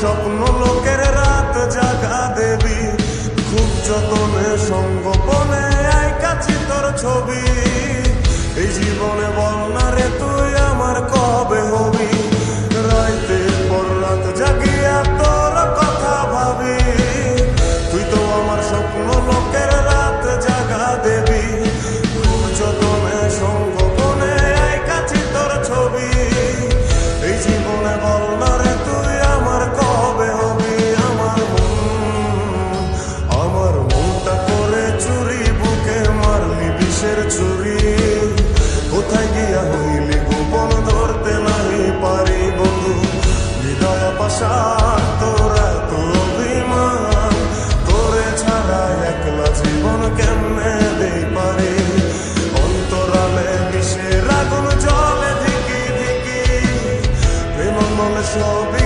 স্বপ্ন লোকের রাত জাগা দেবী। খুব যতনে সঙ্গমায় কাছে তোর ছবি। এই জীবনে কিসের চুরি কোথায় গিয়া হইলি গোপন ধরতে নাহি পারি বন্ধু? হৃদয় পাশা তোরা তো অভিমান, তোরে ছাড়া একলা জীবন কেমনে দেই পারি? অন্তরালে বিষের আগুন জলে ধিকি ধিকি প্রেম মনে সবই